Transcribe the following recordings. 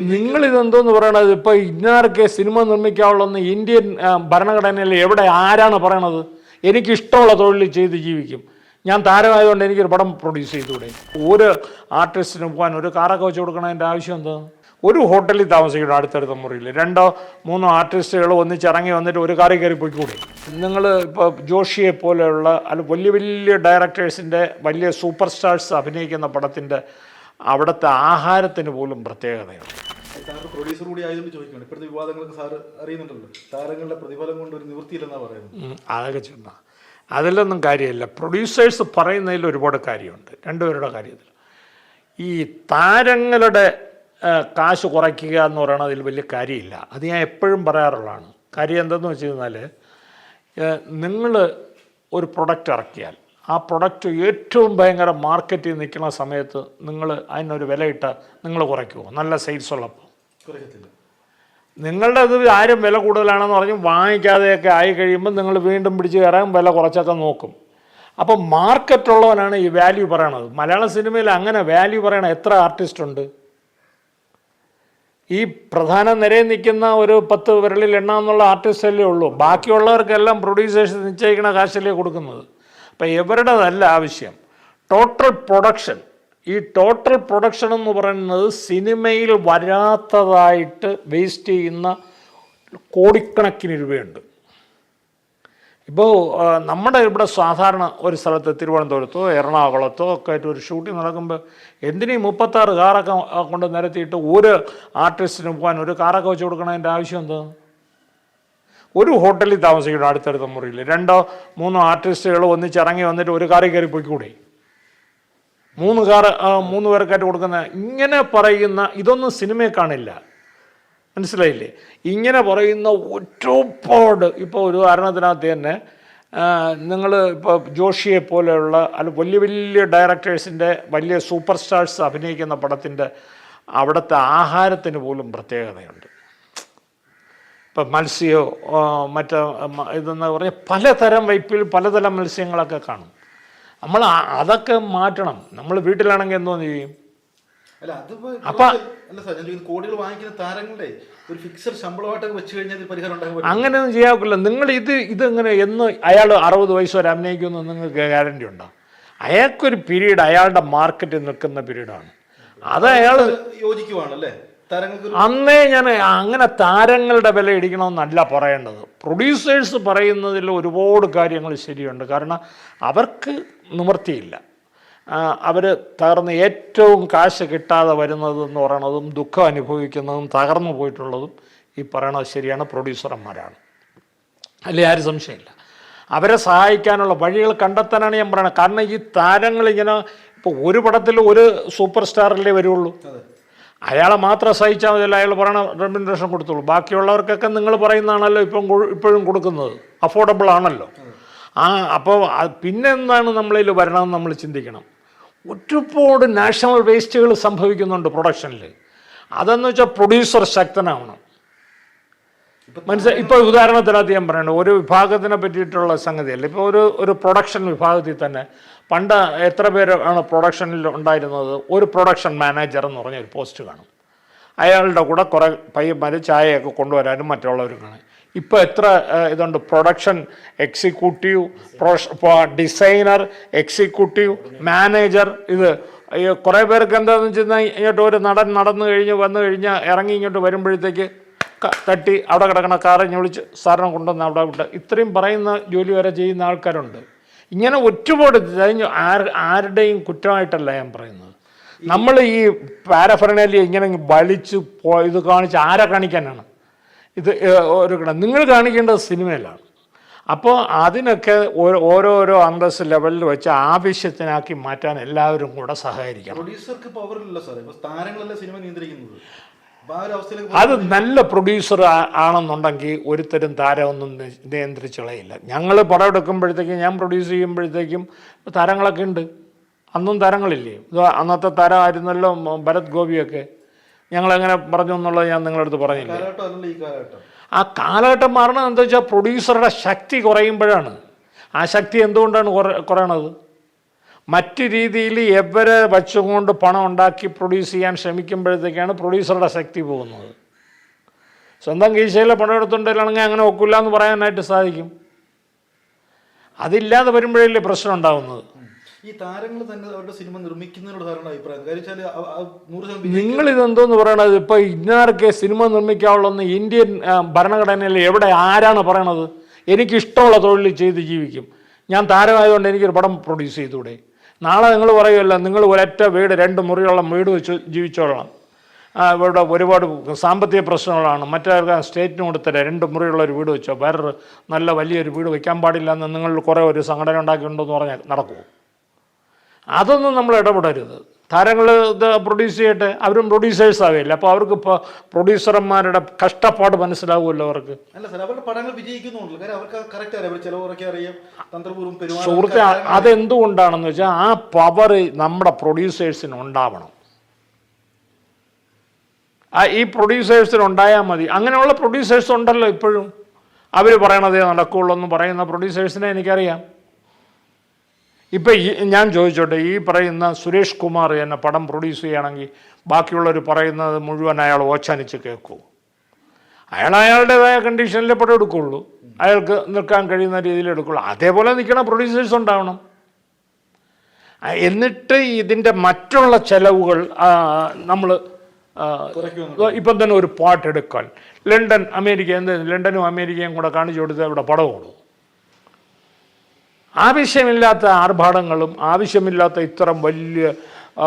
നിങ്ങൾ ഇതെന്തോന്ന് പറയണത്? ഇപ്പൊ ഇന്നാർക്ക് സിനിമ നിർമ്മിക്കാവുള്ളെന്ന് ഇന്ത്യൻ ഭരണഘടനയിൽ എവിടെ ആരാണ് പറയണത്? എനിക്ക് ഇഷ്ടമുള്ള തൊഴിൽ ചെയ്ത് ജീവിക്കും. ഞാൻ താരമായതുകൊണ്ട് എനിക്കൊരു പടം പ്രൊഡ്യൂസ് ചെയ്തുകൂടെ? ഒരു ആർട്ടിസ്റ്റിന് പോകാൻ ഒരു കാറൊക്കെ വെച്ച് കൊടുക്കണതിന്റെ ആവശ്യം എന്താ? ഒരു ഹോട്ടലിൽ താമസിക്കണം അടുത്തടുത്ത മുറിയിൽ? രണ്ടോ മൂന്നോ ആർട്ടിസ്റ്റുകൾ ഒന്നിച്ചിറങ്ങി വന്നിട്ട് ഒരു കാറി കയറി പോയിക്കൂടെ? നിങ്ങൾ ഇപ്പോൾ ജോഷിയെ പോലെയുള്ള അല്ല വലിയ വലിയ ഡയറക്ടേഴ്സിന്റെ വലിയ സൂപ്പർ സ്റ്റാർസ് അഭിനയിക്കുന്ന പടത്തിന്റെ അവിടുത്തെ ആഹാരത്തിന് പോലും പ്രത്യേകതയുണ്ട്. താങ്കൾ പ്രൊഡ്യൂസർ കൂടി ആയതുകൊണ്ട് ചോദിക്കുകയാണ്. ഇപ്പോഴത്തെ വിവാദങ്ങളൊക്കെ സാറ് അറിയുന്നുണ്ടല്ലോ. താരങ്ങളുടെ പ്രതിഫലം കൊണ്ട് ഒരു നിവൃത്തിയില്ലെന്നാ പറയുന്നത്. അതൊക്കെ ചുമ്മാ അതിലൊന്നും കാര്യമില്ല. പ്രൊഡ്യൂസേഴ്സ് പറയുന്നതിൽ ഒരുപാട് കാര്യമുണ്ട്. രണ്ടുപേരുടെ കാര്യത്തിൽ. ഈ താരങ്ങളുടെ കാശ് കുറയ്ക്കുക എന്ന് പറയുന്നതിൽ വലിയ കാര്യമില്ല. അത് ഞാൻ എപ്പോഴും പറയാറുള്ളതാണ്. കാര്യം എന്തെന്ന് വെച്ച് കഴിഞ്ഞാൽ നിങ്ങൾ ഒരു പ്രൊഡക്റ്റ് ഇറക്കിയാൽ ആ പ്രൊഡക്റ്റ് ഏറ്റവും ഭയങ്കര മാർക്കറ്റിൽ നിൽക്കുന്ന സമയത്ത് നിങ്ങൾ അതിനൊരു വിലയിട്ട് നിങ്ങൾ കുറയ്ക്കുമോ നല്ല സെയിൽസ് ഉള്ളപ്പോൾ. നിങ്ങളുടെ ഇത് ആരും വില കൂടുതലാണെന്ന് പറഞ്ഞ് വാങ്ങിക്കാതെയൊക്കെ ആയി കഴിയുമ്പോൾ നിങ്ങൾ വീണ്ടും പിടിച്ച് കയറാൻ വില കുറച്ചൊക്കെ നോക്കും. അപ്പോൾ മാർക്കറ്റുള്ളവനാണ് ഈ വാല്യൂ പറയണത്. മലയാള സിനിമയിൽ അങ്ങനെ വാല്യൂ പറയണ എത്ര ആർട്ടിസ്റ്റ് ഉണ്ട്? ഈ പ്രധാന നിരയിൽ നിൽക്കുന്ന ഒരു പത്ത് വിരലിൽ എണ്ണാന്നുള്ള ആർട്ടിസ്റ്റല്ലേ ഉള്ളൂ. ബാക്കിയുള്ളവർക്കെല്ലാം പ്രൊഡ്യൂസേഴ്സ് നിശ്ചയിക്കുന്ന കാശല്ലേ കൊടുക്കുന്നത്. അപ്പം ഇവരുടേതല്ല ആവശ്യം. ടോട്ടൽ പ്രൊഡക്ഷൻ ഈ ടോട്ടൽ പ്രൊഡക്ഷൻ എന്ന് പറയുന്നത് സിനിമയിൽ വരാത്തതായിട്ട് വേസ്റ്റ് ചെയ്യുന്ന കോടിക്കണക്കിന് രൂപയുണ്ട്. ഇപ്പോൾ നമ്മുടെ ഇവിടെ സാധാരണ ഒരു സ്ഥലത്ത് തിരുവനന്തപുരത്തോ എറണാകുളത്തോ ഒക്കെ ആയിട്ട് ഒരു ഷൂട്ടിംഗ് നടക്കുമ്പോൾ എന്തിനീ മുപ്പത്താറ് കാറൊക്കെ കൊണ്ട് നിരത്തിയിട്ട് ഒരു ആർട്ടിസ്റ്റിന് പോകാൻ ഒരു കാറൊക്കെ വെച്ച് കൊടുക്കണതിന്റെ ആവശ്യം എന്താ? ഒരു ഹോട്ടലിൽ താമസിക്കണം അടുത്തടുത്ത മുറിയിൽ രണ്ടോ മൂന്നോ ആർട്ടിസ്റ്റുകൾ ഒന്നിച്ചിറങ്ങി വന്നിട്ട് ഒരു കാറിൽ കയറി പോയിക്കൂടെ? മൂന്ന് കാർ മൂന്ന് പേർക്കായിട്ട് കൊടുക്കുന്ന ഇങ്ങനെ പറയുന്ന ഇതൊന്നും സിനിമയെ കാണില്ല. മനസ്സിലായില്ലേ? ഇങ്ങനെ പറയുന്ന ഒരുപാട് ഇപ്പോൾ ഒരു ഉദാഹരണത്തിനകത്ത് തന്നെ നിങ്ങൾ ഇപ്പോൾ ജോഷിയെ പോലെയുള്ള അല്ല വലിയ വലിയ ഡയറക്ടേഴ്സിന്റെ വലിയ സൂപ്പർ സ്റ്റാർസ് അഭിനയിക്കുന്ന പടത്തിന്റെ അവിടുത്തെ ആഹാരത്തിന് പോലും പ്രത്യേകതയുണ്ട്. ഇപ്പം മത്സ്യമോ മറ്റേ ഇതെന്ന് പറഞ്ഞാൽ പലതരം വൈപ്പിൽ പലതരം മത്സ്യങ്ങളൊക്കെ കാണും. നമ്മൾ അതൊക്കെ മാറ്റണം. നമ്മൾ വീട്ടിലാണെങ്കിൽ എന്തോന്ന് ചെയ്യും. കോടികൾ വാങ്ങിക്കുന്ന താരങ്ങളുടെ ഒരു ഫിക്സഡ് ശമ്പളമായിട്ടൊക്കെ വെച്ച് കഴിഞ്ഞാൽ പരിഹാരം അങ്ങനെയൊന്നും ചെയ്യാക്കില്ല നിങ്ങൾ ഇത് ഇത് ഇതെങ്ങനെ എന്ന് അയാൾ അറുപത് വയസ്സ് വരെ അഭിനയിക്കുമെന്ന് നിങ്ങൾക്ക് ഗ്യാരണ്ടി ഉണ്ടോ? അയാൾക്കൊരു പീരീഡ് അയാളുടെ മാർക്കറ്റിൽ നിൽക്കുന്ന പീരീഡാണ് അത് അയാൾ യോജിക്കുവാണല്ലേ? അന്നേ ഞാൻ അങ്ങനെ താരങ്ങളുടെ വില ഇടിക്കണമെന്നല്ല പറയേണ്ടത്. പ്രൊഡ്യൂസേഴ്സ് പറയുന്നതിൽ ഒരുപാട് കാര്യങ്ങൾ ശരിയുണ്ട്. കാരണം അവർക്ക് നിവൃത്തിയില്ല അവർ തകർന്ന് ഏറ്റവും കാശ് കിട്ടാതെ വരുന്നതെന്ന് പറയണതും ദുഃഖം അനുഭവിക്കുന്നതും തകർന്നു പോയിട്ടുള്ളതും ഈ പറയണത് ശരിയാണ് പ്രൊഡ്യൂസർമാരാണ്. അല്ലെ ആരും സംശയമില്ല. അവരെ സഹായിക്കാനുള്ള വഴികൾ കണ്ടെത്താനാണ് ഞാൻ പറയുന്നത് കാരണം ഈ താരങ്ങൾ ഇങ്ങനെ ഇപ്പോൾ ഒരു പടത്തിൽ ഒരു സൂപ്പർ സ്റ്റാറിലേ വരുള്ളൂ. അയാളെ മാത്രം സഹിച്ചാൽ മതിയല്ല അയാൾ പറയണ റെമ്യൂണറേഷൻ കൊടുത്തോളൂ ബാക്കിയുള്ളവർക്കൊക്കെ നിങ്ങൾ പറയുന്നതാണല്ലോ ഇപ്പം ഇപ്പോഴും കൊടുക്കുന്നത്. അഫോർഡബിൾ ആണല്ലോ. ആ അപ്പോൾ പിന്നെ എന്താണ് നമ്മളിൽ വരണമെന്ന് നമ്മൾ ചിന്തിക്കണം. ഒരുപാട് നാഷണൽ വേസ്റ്റുകൾ സംഭവിക്കുന്നുണ്ട് പ്രൊഡക്ഷനിൽ അതെന്ന് വെച്ചാൽ പ്രൊഡ്യൂസർ ശക്തനാവണം. മനസ്സിലായി ഇപ്പോൾ ഉദാഹരണത്തിനകത്ത് ഞാൻ പറയണം ഒരു വിഭാഗത്തിനെ പറ്റിയിട്ടുള്ള സംഗതിയല്ല. ഇപ്പോൾ ഒരു ഒരു പ്രൊഡക്ഷൻ വിഭാഗത്തിൽ തന്നെ പണ്ട് എത്ര പേര് ആണ് പ്രൊഡക്ഷനിൽ ഉണ്ടായിരുന്നത്? ഒരു പ്രൊഡക്ഷൻ മാനേജർ എന്ന് പറഞ്ഞ ഒരു പോസ്റ്റ് കാണും. അയാളുടെ കൂടെ കുറേ പയ്യന്മാർ ചായയൊക്കെ കൊണ്ടുവരാനും മറ്റുള്ളവരും കാണും. ഇപ്പോൾ എത്ര ഇതുണ്ട് production executive designer executive manager ഇത് കുറേ പേർക്ക് എന്താണെന്ന് വെച്ച് കഴിഞ്ഞാൽ ഇങ്ങോട്ട് ഒരു നടൻ നടന്നു കഴിഞ്ഞ് വന്നു കഴിഞ്ഞാൽ ഇറങ്ങി ഇങ്ങോട്ട് വരുമ്പോഴത്തേക്ക് തട്ടി അവിടെ കിടക്കണ കാറ് ഇഞ്ഞ് വിളിച്ച് സാറിനെ കൊണ്ടുവന്ന് അവിടെ വിട്ട്. ഇത്രയും പറയുന്ന ജോലി വരെ ചെയ്യുന്ന ആൾക്കാരുണ്ട്. ഇങ്ങനെ ഒറ്റപാട് ആരുടെയും കുറ്റമായിട്ടല്ല ഞാൻ പറയുന്നത്. നമ്മൾ ഈ പാരഫെർണലി ഇങ്ങനെ വലിച്ച് പോ ഇത് കാണിച്ച് ആരെ കാണിക്കാനാണ്? ഇത് ഒരു നിങ്ങൾ കാണിക്കേണ്ടത് സിനിമയിലാണ്. അപ്പോൾ അതിനൊക്കെ ഓരോ- ഓരോരോ അന്തസ് ലെവലിൽ വെച്ച് ആവശ്യത്തിനാക്കി മാറ്റാൻ എല്ലാവരും കൂടെ സഹകരിക്കണം. പ്രൊഡ്യൂസർക്ക് പവറില്ല സാറേ. താരങ്ങളല്ലേ സിനിമ നിയന്ത്രിക്കുന്നത്. അത് നല്ല പ്രൊഡ്യൂസർ ആണെന്നുണ്ടെങ്കിൽ ഒരുത്തരും താരമൊന്നും നിയന്ത്രിച്ചളയില്ല ഞങ്ങൾ പടം എടുക്കുമ്പോഴത്തേക്കും ഞാൻ പ്രൊഡ്യൂസ് ചെയ്യുമ്പോഴത്തേക്കും താരങ്ങളൊക്കെ ഉണ്ട്. അന്നും താരങ്ങളില്ലേ? ഇത് അന്നത്തെ താരമായിരുന്നല്ലോ ഭരത് ഗോപിയൊക്കെ. ഞങ്ങളെങ്ങനെ പറഞ്ഞു എന്നുള്ളത് ഞാൻ നിങ്ങളുടെ അടുത്ത് പറഞ്ഞില്ല? ആ കാലഘട്ടം മാറണം എന്താ വെച്ചാൽ പ്രൊഡ്യൂസറുടെ ശക്തി കുറയുമ്പോഴാണ്. ആ ശക്തി എന്തുകൊണ്ടാണ് കുറ കുറയണത്? മറ്റ് രീതിയിൽ എവരെ വച്ചുകൊണ്ട് പണം ഉണ്ടാക്കി പ്രൊഡ്യൂസ് ചെയ്യാൻ ശ്രമിക്കുമ്പോഴത്തേക്കാണ് പ്രൊഡ്യൂസറുടെ ശക്തി പോകുന്നത്. സ്വന്തം കീശയിലെ പണം എടുത്തുകൊണ്ടില്ലാണെങ്കിൽ അങ്ങനെ ഒക്കില്ല എന്ന് പറയാനായിട്ട് സാധിക്കും. അതില്ലാതെ വരുമ്പോഴല്ലേ പ്രശ്നം ഉണ്ടാകുന്നത് ഈ താരങ്ങൾ തന്നെ അവരുടെ സിനിമ നിർമ്മിക്കുന്നതിനോട് സാറിന്റെ അഭിപ്രായം. കാര്യം വെച്ചാൽ നിങ്ങൾ ഇതെന്തോന്ന് പറയണത്? ഇപ്പൊ ഇന്നാർക്ക് സിനിമ നിർമ്മിക്കാവുള്ളെന്ന് ഇന്ത്യൻ ഭരണഘടനയിൽ എവിടെ ആരാണ് പറയണത്? എനിക്ക് ഇഷ്ടമുള്ള തൊഴിൽ ചെയ്ത് ജീവിക്കും. ഞാൻ താരമായതുകൊണ്ട് എനിക്കൊരു പടം പ്രൊഡ്യൂസ് ചെയ്തൂടെ നാളെ നിങ്ങൾ പറയുമല്ലോ നിങ്ങൾ ഒരൊറ്റ വീട് രണ്ട് മുറിയുള്ള വീട് വെച്ച് ജീവിച്ചോളാം. ഇവിടെ ഒരുപാട് സാമ്പത്തിക പ്രശ്നങ്ങളാണ്. മറ്റേ സ്റ്റേറ്റിന് കൊടുത്തരാം രണ്ട് മുറിയുള്ള ഒരു വീട് വെച്ചോ? വേറൊരു നല്ല വലിയൊരു വീട് വയ്ക്കാൻ പാടില്ല എന്ന് നിങ്ങൾ കുറേ ഒരു സംഘടന ഉണ്ടാക്കിയിട്ടുണ്ടെന്ന് പറഞ്ഞാൽ നടക്കുമോ അതൊന്നും നമ്മൾ ഇടപെടരുത്. താരങ്ങൾ ഇത് പ്രൊഡ്യൂസ് ചെയ്യട്ടെ അവരും പ്രൊഡ്യൂസേഴ്സ് ആവില്ല അപ്പോൾ അവർക്ക് ഇപ്പോൾ പ്രൊഡ്യൂസർമാരുടെ കഷ്ടപ്പാട് മനസ്സിലാവുമല്ലോ അവർക്ക്. അല്ല സാർ അവരുടെ പടങ്ങൾ വിജയിക്കുന്നുണ്ടല്ലോ. കാര്യം അവർക്ക് കറക്റ്റ് അറിയാം അവർ ചിലവരൊക്കെ അറിയാം. തന്ത്രപൂർവം സുഹൃത്തെ അതെന്തുകൊണ്ടാണെന്ന് വെച്ചാൽ ആ പവർ നമ്മുടെ പ്രൊഡ്യൂസേഴ്സിന് ഉണ്ടാവണം. ആ ഈ പ്രൊഡ്യൂസേഴ്സിന് ഉണ്ടായാൽ മതി. അങ്ങനെയുള്ള പ്രൊഡ്യൂസേഴ്സ് ഉണ്ടല്ലോ ഇപ്പോഴും. അവർ പറയണതേ നടക്കുകയുള്ളൂ എന്ന് പറയുന്ന പ്രൊഡ്യൂസേഴ്സിനെ എനിക്കറിയാം. ഇപ്പം ഈ ഞാൻ ചോദിച്ചോട്ടെ ഈ പറയുന്ന സുരേഷ് കുമാർ എന്നെ പടം പ്രൊഡ്യൂസ് ചെയ്യുകയാണെങ്കിൽ ബാക്കിയുള്ളവർ പറയുന്നത് മുഴുവൻ അയാൾ ഓച്ചാനിച്ച് കേൾക്കൂ. അയാൾ അയാളുടേതായ കണ്ടീഷനിലെ പടം എടുക്കുള്ളൂ. അയാൾക്ക് നിൽക്കാൻ കഴിയുന്ന രീതിയിൽ എടുക്കുള്ളൂ. അതേപോലെ നിൽക്കണ പ്രൊഡ്യൂസേഴ്സ് ഉണ്ടാവണം. എന്നിട്ട് ഇതിന്റെ മറ്റുള്ള ചെലവുകൾ നമ്മൾ ഇപ്പം തന്നെ ഒരു പാട്ട് എടുക്കാൻ. ലണ്ടൻ അമേരിക്ക എന്ത് ലണ്ടനും അമേരിക്കയും കൂടെ കാണിച്ചു കൊടുത്ത് ഇവിടെ പടം ഓടും. ആവശ്യമില്ലാത്ത ആർഭാടങ്ങളും ആവശ്യമില്ലാത്ത ഇത്തരം വലിയ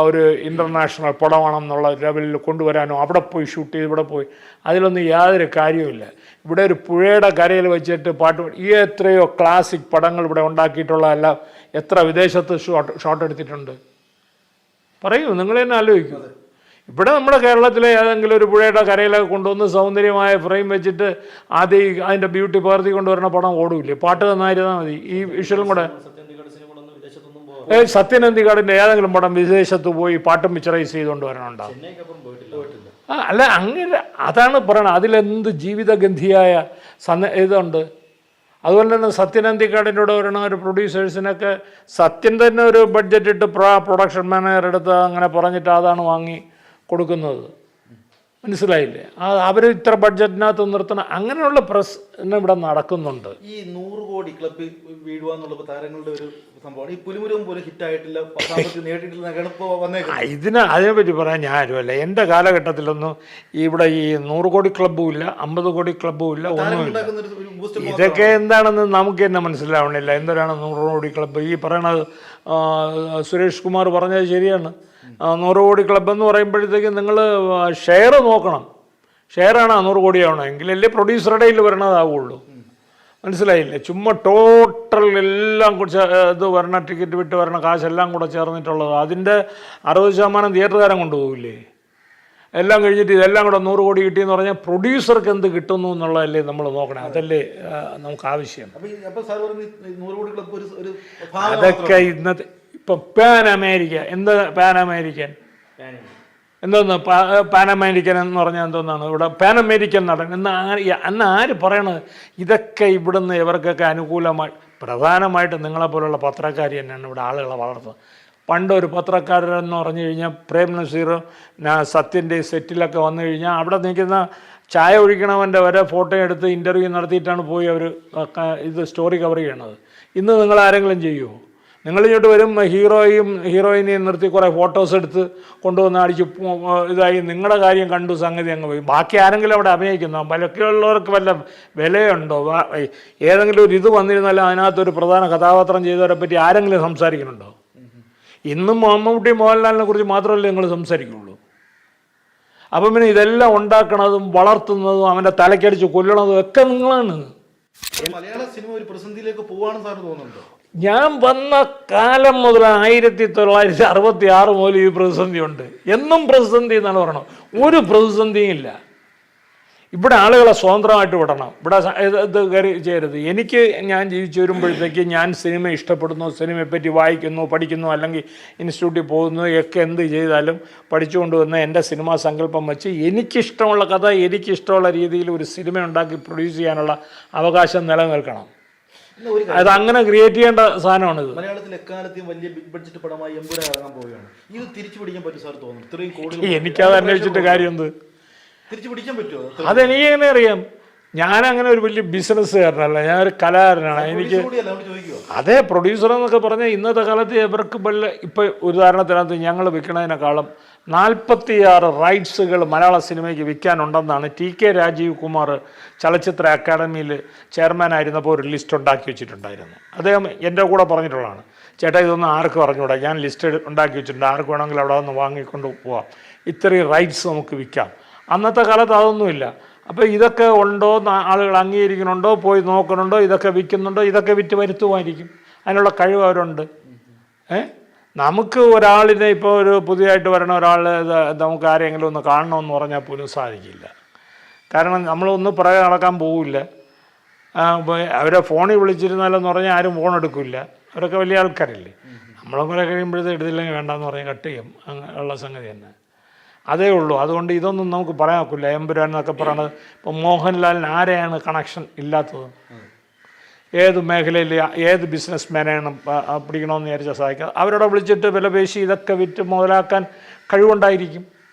ഒരു ഇന്റർനാഷണൽ പടമാണെന്നുള്ള ലെവലിൽ കൊണ്ടുവരാനോ അവിടെ പോയി ഷൂട്ട് ചെയ്ത് ഇവിടെ പോയി അതിലൊന്നും യാതൊരു കാര്യവുമില്ല. ഇവിടെ ഒരു പുഴയുടെ കരയിൽ വെച്ചിട്ട് പാട്ട് പാടി- ഈ എത്രയോ ക്ലാസിക് പടങ്ങൾ ഇവിടെ ഉണ്ടാക്കിയിട്ടുള്ളതെല്ലാം എത്ര വിദേശത്ത് ഷോട്ട് ഷോട്ട് എടുത്തിട്ടുണ്ട്. പറയൂ നിങ്ങൾ തന്നെ ആലോചിക്കൂ. ഇവിടെ നമ്മുടെ കേരളത്തിലെ ഏതെങ്കിലും ഒരു പുഴയുടെ കരയിലൊക്കെ കൊണ്ടുവന്ന് സൗന്ദര്യമായ ഫ്രെയിം വെച്ചിട്ട് ആദ്യം അതിന്റെ ബ്യൂട്ടി പകർത്തി കൊണ്ടുവരുന്ന പടം ഓടില്ലേ? പാട്ട് തന്നായിരുന്നാൽ മതി. ഈ വിഷ്വലും കൂടെ സത്യൻ സത്യനന്ദിക്കാടിന്റെ ഏതെങ്കിലും പടം വിദേശത്ത് പോയി പാട്ടും പിക്ചറൈസ് ചെയ്തുകൊണ്ട് വരണുണ്ടാവും ആ അല്ല അങ്ങനെ അതാണ് പറയണത്. അതിലെന്ത് ജീവിതഗന്ധിയായ സന്ന ഇതുണ്ട്? അതുപോലെ തന്നെ സത്യനന്ദിക്കാടിന്റെ വരണ ഒരു പ്രൊഡ്യൂസേഴ്സിനൊക്കെ സത്യൻ തന്നെ ഒരു ബഡ്ജറ്റ് ഇട്ട് പ്രൊഡക്ഷൻ മാനേജർ എടുത്ത് അങ്ങനെ പറഞ്ഞിട്ട് അതാണ് വാങ്ങി കൊടുക്കുന്നത്. മനസ്സിലായില്ലേ? ആ അവർ ഇത്ര ബഡ്ജറ്റിനകത്ത് നിർത്തണം. അങ്ങനെയുള്ള പ്രശ്നം ഇവിടെ നടക്കുന്നുണ്ട്. ഈ നൂറ് കോടി ക്ലബ് അതിനെ താരങ്ങളുടെ ഒരു സംഭവമാണ്. ഈ പുലിമുരുവൻ പോലെ നേടിയിട്ടില്ല ഇതിന് അതിനെപ്പറ്റി പറയാൻ ഞാൻ ആരുമല്ല എന്റെ കാലഘട്ടത്തിലൊന്നും ഇവിടെ ഈ നൂറ് കോടി ക്ലബ്ബും ഇല്ല അമ്പത് കോടി ക്ലബ്ബും ഇല്ല ഒന്നുമില്ല. ഒരു ഇതൊക്കെ എന്താണെന്ന് നമുക്ക് തന്നെ മനസ്സിലാവണില്ല. എന്തൊരാണ് നൂറ് കോടി ക്ലബ്ബ് ഈ പറയണത് സുരേഷ് കുമാർ പറഞ്ഞത് ശരിയാണ്. നൂറ് കോടി ക്ലബ് എന്ന് പറയുമ്പോഴത്തേക്ക് നിങ്ങൾ ഷെയർ നോക്കണം. ഷെയറാണ് നൂറ് കോടിയാവണം എങ്കിലല്ലേ പ്രൊഡ്യൂസറുടെ കയ്യിൽ വരണതാവുള്ളൂ മനസ്സിലായില്ലേ? ചുമ്മാ ടോട്ടൽ എല്ലാം കൂടി ഇത് വരണ ടിക്കറ്റ് വിട്ട് വരണ കാശെല്ലാം കൂടെ ചേർന്നിട്ടുള്ളത്. അതിന്റെ അറുപത് ശതമാനം തിയേറ്ററുകാരൻ കൊണ്ടുപോകില്ലേ എല്ലാം കഴിഞ്ഞിട്ട് ഇതെല്ലാം കൂടെ നൂറ് കോടി കിട്ടിയെന്ന് പറഞ്ഞാൽ പ്രൊഡ്യൂസർക്ക് എന്ത് കിട്ടുന്നു എന്നുള്ളതല്ലേ നമ്മൾ നോക്കണം. അതല്ലേ നമുക്ക് ആവശ്യം. അതൊക്കെ ഇന്നത്തെ ഇപ്പം പാൻ അമേരിക്ക എന്താ പാൻ അമേരിക്കൻ എന്തോന്ന്? പാൻ അമേരിക്കൻ എന്ന് പറഞ്ഞാൽ എന്തോന്നാണ്? ഇവിടെ പാൻ അമേരിക്കൻ നടൻ എന്ന് അന്ന് ആര് പറയണത്? ഇതൊക്കെ ഇവിടുന്ന് ഇവർക്കൊക്കെ അനുകൂലമായി പ്രധാനമായിട്ട് നിങ്ങളെപ്പോലുള്ള പത്രക്കാർ തന്നെയാണ് ഇവിടെ ആളുകളെ വളർത്തുന്നത്. പണ്ട് ഒരു പത്രക്കാരനെന്ന് പറഞ്ഞു കഴിഞ്ഞാൽ പ്രേം നസീർ സത്യന്റെ സെറ്റിലൊക്കെ വന്നു കഴിഞ്ഞാൽ അവിടെ നിൽക്കുന്ന ചായ ഒഴിക്കണവന്റെ വരെ ഫോട്ടോ എടുത്ത് ഇന്റർവ്യൂ നടത്തിയിട്ടാണ് പോയി അവർ ഇത് സ്റ്റോറി കവർ ചെയ്യണത്. ഇന്ന് നിങ്ങൾ ആരെങ്കിലും ചെയ്യുമോ നിങ്ങൾ ഇങ്ങോട്ട് വരും ഹീറോയും ഹീറോയിനെയും നിർത്തി കുറേ ഫോട്ടോസ് എടുത്ത് കൊണ്ടുവന്ന് അടിച്ച് ഇതായി. നിങ്ങളുടെ കാര്യം കണ്ടു സംഗതി അങ്ങ് പോയി. ബാക്കി ആരെങ്കിലും അവിടെ അഭിനയിക്കുന്നോ? പലക്കുള്ളവർക്ക് വല്ല വിലയുണ്ടോ? ഏതെങ്കിലും ഒരു ഇത് വന്നിരുന്നാലും അതിനകത്തൊരു പ്രധാന കഥാപാത്രം ചെയ്തവരെ പറ്റി ആരെങ്കിലും സംസാരിക്കുന്നുണ്ടോ? ഇന്നും മമ്മൂട്ടി മോഹൻലാലിനെ കുറിച്ച് മാത്രമല്ലേ നിങ്ങൾ സംസാരിക്കുള്ളൂ. അപ്പം പിന്നെ ഇതെല്ലാം ഉണ്ടാക്കണതും വളർത്തുന്നതും അവന്റെ തലക്കടിച്ച് കൊല്ലണതും ഒക്കെ നിങ്ങളാണ്. മലയാള സിനിമ ഒരു പ്രതിസന്ധിയിലേക്ക് പോവാണെന്ന് സാറിന് തോന്നുന്നുണ്ടോ? ഞാൻ വന്ന കാലം മുതൽ ആയിരത്തി തൊള്ളായിരത്തി അറുപത്തി ആറ് മുതൽ ഈ പ്രതിസന്ധി ഉണ്ട് എന്നും പ്രതിസന്ധി എന്നാണ് പറയണം ഒരു പ്രതിസന്ധിയും ഇല്ല. ഇവിടെ ആളുകളെ സ്വതന്ത്രമായിട്ട് വിടണം. ഇവിടെ ഇത് കയറി ചെയ്യരുത്. എനിക്ക് ഞാൻ ജീവിച്ചു വരുമ്പോഴത്തേക്ക് ഞാൻ സിനിമ ഇഷ്ടപ്പെടുന്നു സിനിമയെപ്പറ്റി വായിക്കുന്നു പഠിക്കുന്നു അല്ലെങ്കിൽ ഇൻസ്റ്റിറ്റ്യൂട്ടിൽ പോകുന്നു ഒക്കെ എന്ത് ചെയ്താലും പഠിച്ചുകൊണ്ട് വന്ന് എന്റെ സിനിമാ സങ്കല്പം വെച്ച് എനിക്കിഷ്ടമുള്ള കഥ എനിക്കിഷ്ടമുള്ള രീതിയിൽ ഒരു സിനിമ ഉണ്ടാക്കി പ്രൊഡ്യൂസ് ചെയ്യാനുള്ള അവകാശം നിലനിൽക്കണം. അത് അങ്ങനെ ക്രിയേറ്റ് ചെയ്യേണ്ട സാധനമാണിത്. മലയാളത്തിൽ എക്കാലത്തെയും വലിയ ബിഗ് ബഡ്ജറ്റ് പടമായി എമ്പുരാൻ ഇറങ്ങാൻ പോവുകയാണ്. ഇത് തിരിച്ചു പിടിക്കാൻ പറ്റും സാർ തോന്നുന്നു? ഇത്രയും എനിക്കത് അന്വേഷിച്ചിട്ട് കാര്യം എന്ത് തിരിച്ചു പിടിക്കാൻ പറ്റുമോ? അതെനിക്ക് എങ്ങനെ അറിയാം? ഞാൻ അങ്ങനെ ഒരു വലിയ ബിസിനസ്സുകാരനല്ല ഞാൻ ഒരു കലാകാരനാണ് എനിക്ക് അതെ പ്രൊഡ്യൂസർ എന്നൊക്കെ പറഞ്ഞാൽ ഇന്നത്തെ കാലത്ത് ഇവർക്ക് വല്ല ഇപ്പോൾ ഉദാഹരണത്തിനകത്ത് ഞങ്ങൾ വിൽക്കണതിനേക്കാളും നാൽപ്പത്തിയാറ് റൈറ്റ്സുകൾ മലയാള സിനിമയ്ക്ക് വിൽക്കാനുണ്ടെന്നാണ് ടി കെ രാജീവ് കുമാർ ചലച്ചിത്ര അക്കാദമിയിൽ ചെയർമാനായിരുന്നപ്പോൾ ഒരു ലിസ്റ്റ് ഉണ്ടാക്കി വെച്ചിട്ടുണ്ടായിരുന്നു അദ്ദേഹം എന്റെ കൂടെ പറഞ്ഞിട്ടുള്ളതാണ്. ചേട്ടാ ഇതൊന്നും ആർക്കും അറിഞ്ഞൂടാ ഞാൻ ലിസ്റ്റ് ഉണ്ടാക്കി വെച്ചിട്ടുണ്ട്. ആർക്ക് വേണമെങ്കിൽ അവിടെ വന്ന് വാങ്ങിക്കൊണ്ട് പോവാം. ഇത്രയും റൈറ്റ്സ് നമുക്ക് വിൽക്കാം. അന്നത്തെ കാലത്ത് അതൊന്നുമില്ല. അപ്പോൾ ഇതൊക്കെ ഉണ്ടോ ആളുകൾ അംഗീകരിക്കുന്നുണ്ടോ? പോയി നോക്കുന്നുണ്ടോ? ഇതൊക്കെ വിൽക്കുന്നുണ്ടോ? ഇതൊക്കെ വിറ്റ് വരുത്തുമായിരിക്കും. അതിനുള്ള കഴിവ് അവരുണ്ട്. ഏ? നമുക്ക് ഒരാളിനെ ഇപ്പോൾ ഒരു പുതിയതായിട്ട് വരണ ഒരാൾ നമുക്ക് ആരെങ്കിലും ഒന്ന് കാണണമെന്ന് പറഞ്ഞാൽ പോലും സാധിക്കില്ല. കാരണം നമ്മളൊന്ന് പുറകെ നടക്കാൻ പോവില്ല. അവരെ ഫോണിൽ വിളിച്ചിരുന്നാലെന്ന് പറഞ്ഞാൽ ആരും ഫോൺ എടുക്കില്ല. അവരൊക്കെ വലിയ ആൾക്കാരല്ലേ? നമ്മളെ കുറെ കഴിയുമ്പോഴത്തെ എടുത്തില്ലെങ്കിൽ വേണ്ടെന്ന് പറഞ്ഞ് കട്ട് ചെയ്യും. ഉള്ള സംഗതി തന്നെ. അതേ ഉള്ളൂ. അതുകൊണ്ട് ഇതൊന്നും നമുക്ക് പറയാൻ ഒക്കില്ല. എമ്പുരാൻ എന്നൊക്കെ പറയണത് ഇപ്പം മോഹൻലാലിന് ആരെയാണ് കണക്ഷൻ ഇല്ലാത്തത്? ഏത് മേഖലയിൽ ഏത് ബിസിനസ് മാനെയാണ് പിടിക്കണമെന്ന് വിചാരിച്ചാൽ സഹായിക്കുക അവരോട് വിളിച്ചിട്ട് വില പേശി ഇതൊക്കെ വിറ്റ് മുതലാക്കാൻ കഴിവുണ്ടായിരിക്കും.